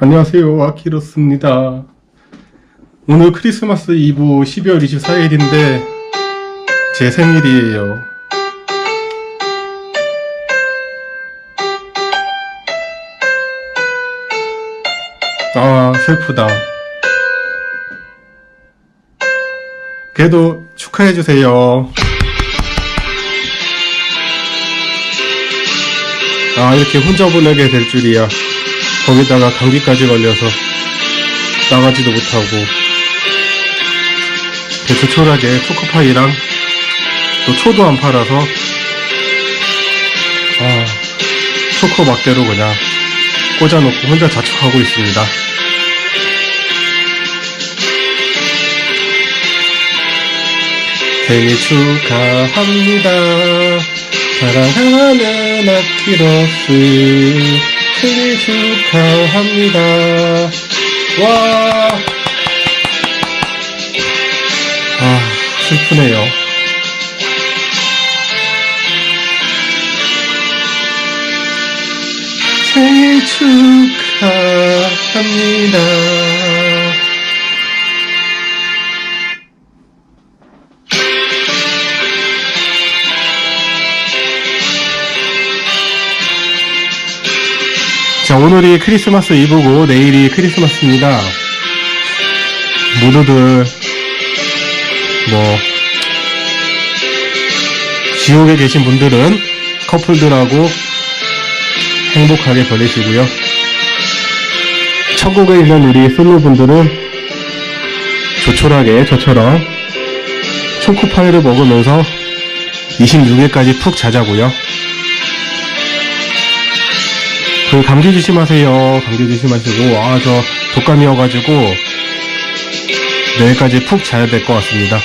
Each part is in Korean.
안녕하세요. 아키로스입니다. 오늘 크리스마스 이브 12월 24일인데 제 생일이에요. 아, 슬프다. 그래도 축하해주세요. 아, 이렇게 혼자 보내게 될 줄이야. 거기다가 감기까지 걸려서 나가지도 못하고 대초촐하게 초코파이랑 또 초도 안 팔아서 아 초코 막대로 그냥 꽂아놓고 혼자 자축하고 있습니다. 생일 축하합니다. 사랑하는 아키로스 생일 축하합니다. 와. 아, 슬프네요. 생일 축하합니다. 자, 오늘이 크리스마스 이브고 내일이 크리스마스입니다. 모두들 뭐 지옥에 계신 분들은 커플들하고 행복하게 보내시고요. 천국에 있는 우리 솔로분들은 조촐하게 저처럼 초코파이를 먹으면서 26일까지 푹 자자고요. 그 감기 조심하세요. 감기 조심하시고 아 저 독감이어가지고 내일까지 푹 자야 될 것 같습니다.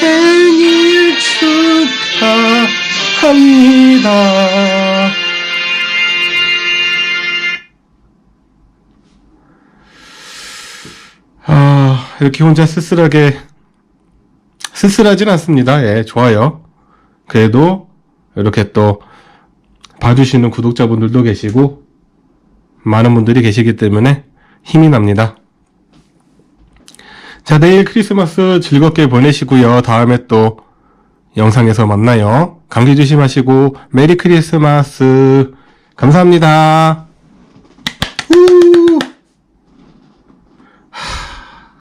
생일 축하합니다. 아 이렇게 혼자 쓸쓸하게 쓸쓸하진 않습니다. 예, 좋아요. 그래도 이렇게 또 봐주시는 구독자분들도 계시고 많은 분들이 계시기 때문에 힘이 납니다. 자, 내일 크리스마스 즐겁게 보내시고요. 다음에 또 영상에서 만나요. 감기 조심하시고 메리 크리스마스 감사합니다. 우!